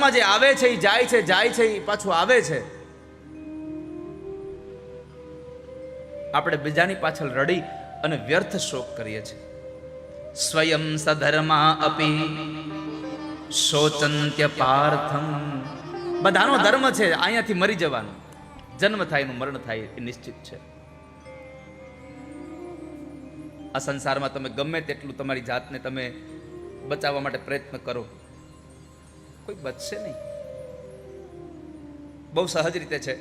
સંસારમાં જે આવે છે એ જાય છે જાય છે એ પાછું આવે છે. આપણે બીજાની પાછળ રડી અને વ્યર્થ શોક કરીએ છીએ. સ્વયં સધર્મા અપી શોચંત્ય પાર્થમ. બધાનો ધર્મ છે, અહીંયાથી મરી જવાનું. જન્મ થાય એનું મરણ થાય એ નિશ્ચિત છે. આ સંસારમાં તમે ગમે તેટલું તમારી જાતને તમે બચાવવા માટે પ્રયત્ન કરો. કોઈ બચશે નહીં. બહુ સહજ રીતે છે.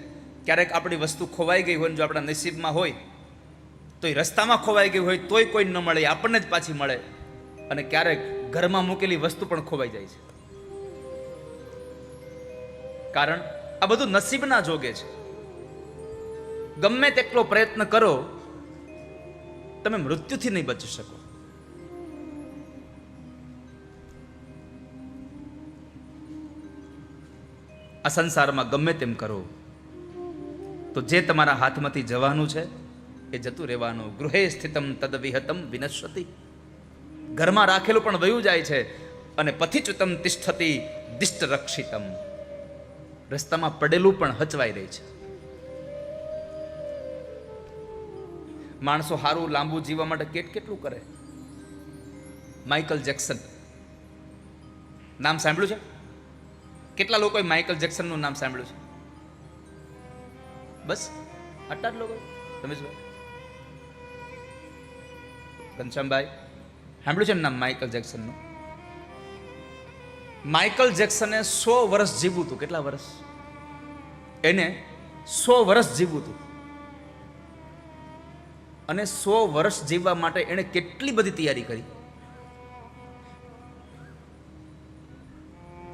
ક્યારેક આપણી વસ્તુ ખોવાઈ ગઈ હોય જો આપણા નસીબમાં હોય, તો એ રસ્તામાં ખોવાઈ ગઈ હોય તોય કોઈ ન મળે, આપણને જ પાછી મળે. અને ક્યારેક ઘરમાં મૂકેલી વસ્તુ પણ ખોવાઈ જાય છે. કારણ આ બધું નસીબના જોગે છે. ગમે તેટલો પ્રયત્ન કરો, તમે મૃત્યુથી નહીં બચી શકો. આ સંસારમાં ગમે તેમ કરો. તો જે તમારા હાથમાંથી જવાનું છે, એ જતું રહેવાનું. ગૃહે સ્થિતમ તદ વિહતમ વિનશ્વતી ઘરમાં રાખેલું પણ વયું જાય છે અને પથિચ્યુતમ તિષ્ઠતી દિષ્ટ રક્ષિતમ રસ્તામાં પડેલું પણ હચવાઈ રહી છે. માણસો સારું લાંબુ જીવવા માટે કેટ કેટલું કરે? Michael Jackson. નામ સાંભળ્યું છે? કેટલા લોકોએ માઇકલ જેક્સનનું નામ સાંભળ્યું છે? બસ આટલા જ લોકો. રમેશભાઈ. ઘનશ્યામભાઈ. સાંભળ્યું છે એમ નામ માઇકલ જેક્સનનું માઇકલ જેક્સને સો વર્ષ જીવવું હતું. કેટલા વર્ષ? એને સો વર્ષ જીવવું હતું. અને સો વર્ષ જીવવા માટે એણે કેટલી બધી તૈયારી કરી?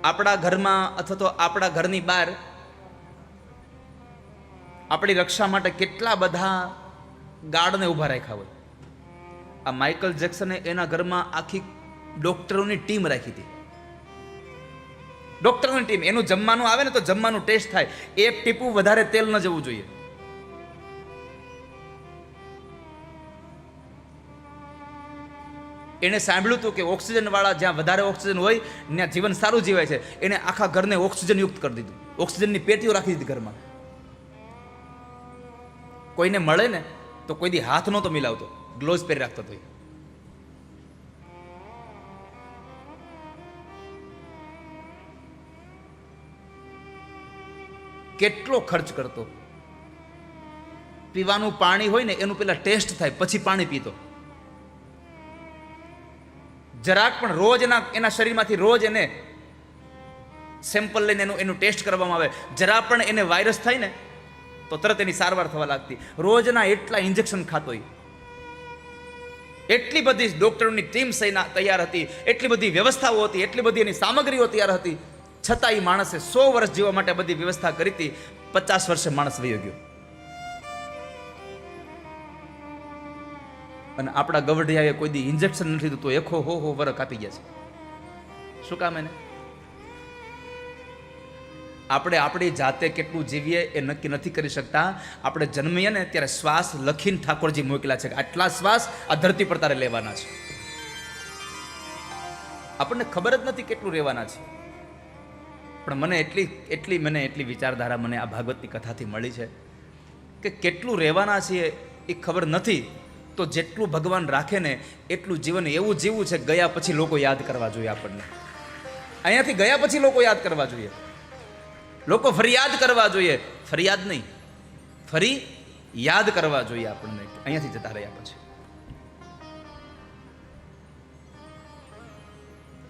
આપણા ઘરમાં અથવા તો આપણા ઘરની બહાર આપણી રક્ષા માટે કેટલા બધા ગાર્ડને ઊભા રાખ્યા હોય. આ માઇકલ જેક્સને એના ઘરમાં આખી ડોક્ટરોની ટીમ રાખી હતી. ડોક્ટરોની ટીમ, એનું જમવાનું આવે ને તો જમવાનું ટેસ્ટ થાય. એક ટીપું વધારે તેલ ન જવું જોઈએ. એણે સાંભળ્યું હતું કે ઓક્સિજન વાળા જ્યાં વધારે ઓક્સિજન હોય, ત્યાં જીવન સારું જીવાય છે. એને આખા ઘરને ઓક્સિજન યુક્ત કરી દીધું. ઓક્સિજનની પેટીઓ રાખી દીધી ઘરમાં. કોઈને મળે ને, તો કોઈ દી હાથ નહોતો મિલાવતો. ગ્લોવ્સ પહેરી રાખતો હતો કેટલો ખર્ચ કરતો? પીવાનું પાણી હોય ને, એનું પેલા ટેસ્ટ થાય, પછી પાણી પીતો. જરાક પણ રોજ એના એના શરીરમાંથી રોજ એને સેમ્પલ લઈને એનું એનું ટેસ્ટ કરવામાં આવે. જરા પણ એને વાયરસ થાય ને, તો તરત એની સારવાર થવા લાગતી. રોજના એટલા ઇન્જેક્શન ખાતો એટલી બધી ડોક્ટરોની ટીમ સૈના તૈયાર હતી. એટલી બધી વ્યવસ્થાઓ હતી. એટલી બધી એની સામગ્રીઓ તૈયાર હતી. છતાં એ માણસે સો વર્ષ જીવવા માટે બધી વ્યવસ્થા કરી હતી. પચાસ વર્ષે માણસ વયો ગયો. અને આપણા ગવઢિયાએ કોઈ દી ઇન્જેક્શન નથી દીધું એખો હો હો વરખ આપી ગયા છે. શું કામ એને? આપણે આપણી જાતે કેટલું જીવીએ એ નક્કી નથી કરી શકતા. આપણે જન્મીએ ને ત્યારે શ્વાસ લખીને ઠાકોરજી મોકલ્યા છે કે આટલા શ્વાસ આ ધરતી પર તારે લેવાના છે. આપણને ખબર જ નથી કેટલું રહેવાના છે. પણ મને એટલી એટલી મને એટલી વિચારધારા મને આ ભાગવતની કથાથી મળી છે કે કેટલું રહેવાના છીએ એ ખબર નથી. તો જેટલું ભગવાન રાખે ને એટલું જીવન એવું જીવવું છે, ગયા પછી લોકો યાદ કરવા જોઈએ આપણને. અહીંયાથી ગયા પછી લોકો યાદ કરવા જોઈએ. લોકો ફરિયાદ કરવા જોઈએ. ફરિયાદ નહીં. ફરી યાદ કરવા જોઈએ આપણને. અહીંયાથી જતા રહ્યા પછી.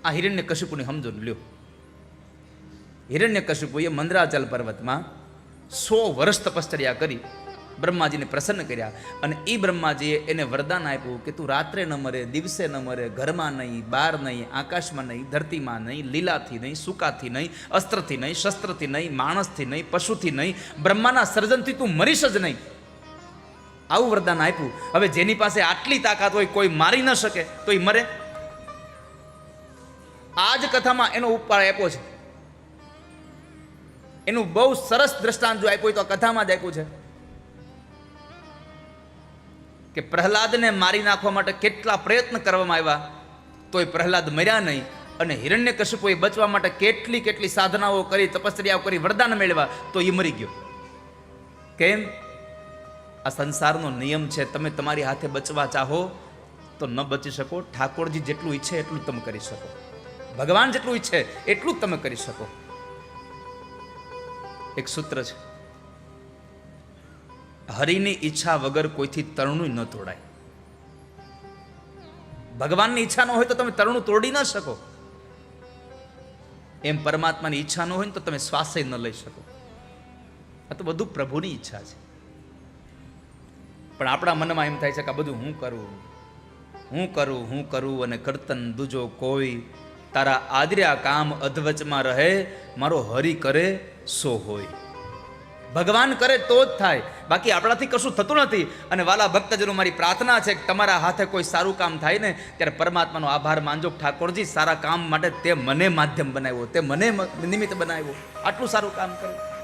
આ હિરણ્ય કશુપુની સમજો લ્યો. હિરણ્ય કશુપુએ મંદરાચલ પર્વતમાં સો વર્ષ તપશ્ચર્યા કરી. બ્રહ્માજીને પ્રસન્ન કર્યા અને એ બ્રહ્માજીએ એને વરદાન આપ્યું કે તું રાત્રે ન મરે, દિવસે ન મરે, ઘરમાં નહીં, બહાર નહીં, આકાશમાં નહીં, ધરતીમાં નહીં, લીલાથી નહીં, સૂકાથી નહીં, અસ્ત્રથી નહીં, શસ્ત્રથી નહીં, માણસથી નહીં, પશુથી નહીં, બ્રહ્માના સર્જનથી તું મરીશ જ નહીં. આવું વરદાન આપ્યું. હવે જેની પાસે આટલી તાકાત હોય કોઈ મારી ન શકે, તો એ મરે. આ જ કથામાં એનો ઉપાય આપ્યો છે. એનું બહુ સરસ દ્રષ્ટાંત જો આપ્યું હોય તો કથામાં જ આપ્યું છે. કે પ્રહલાદને મારી નાખવા માટે કેટલા પ્રયત્ન કરવામાં આવ્યા, તોય પ્રહલાદ મર્યા નહીં. અને હિરણ્ય કશ્યપોએ બચવા માટે કેટલી કેટલી સાધનાઓ કરી, તપસ્યાઓ કરી, વરદાન મેળવ્યા, તો એ મરી ગયો. કેમ? આ સંસારનો નિયમ છે, તમે તમારી હાથે બચવા ચાહો, તો ન બચી શકો. ઠાકોરજી જેટલું ઈચ્છે એટલું તમે કરી શકો. ભગવાન જેટલું ઈચ્છે એટલું તમે કરી શકો. એક સૂત્ર છે. હરિની ઈચ્છા વગર કોઈથી તરણું ન તોડાય. ભગવાનની ઈચ્છા ન હોય તો તમે તરણું તોડી ન શકો. એમ પરમાત્માની ઈચ્છા ન હોય તો તમે શ્વાસે ન લઈ શકો. આ તો બધું પ્રભુની ઈચ્છા છે. પણ આપણા મનમાં એમ થાય છે કે આ બધું હું કરું? હું કરું હું કરું અને કરતન દુજો કોઈ? તારા આદર્યા કામ અધવચમાં રહે, મારો હરિ કરે, સો હોય. ભગવાન કરે તો જ થાય. બાકી આપણાથી કશું થતું નથી. અને વાલા ભક્તજનો, મારી પ્રાર્થના છે કે તમારા હાથે કોઈ સારું કામ થાય ને, ત્યારે પરમાત્માનો આભાર માનજો ઠાકોરજી, સારા કામ માટે તે મને માધ્યમ બનાવ્યો, તે મને નિમિત્ત બનાવ્યો. આટલું સારું કામ કર્યું.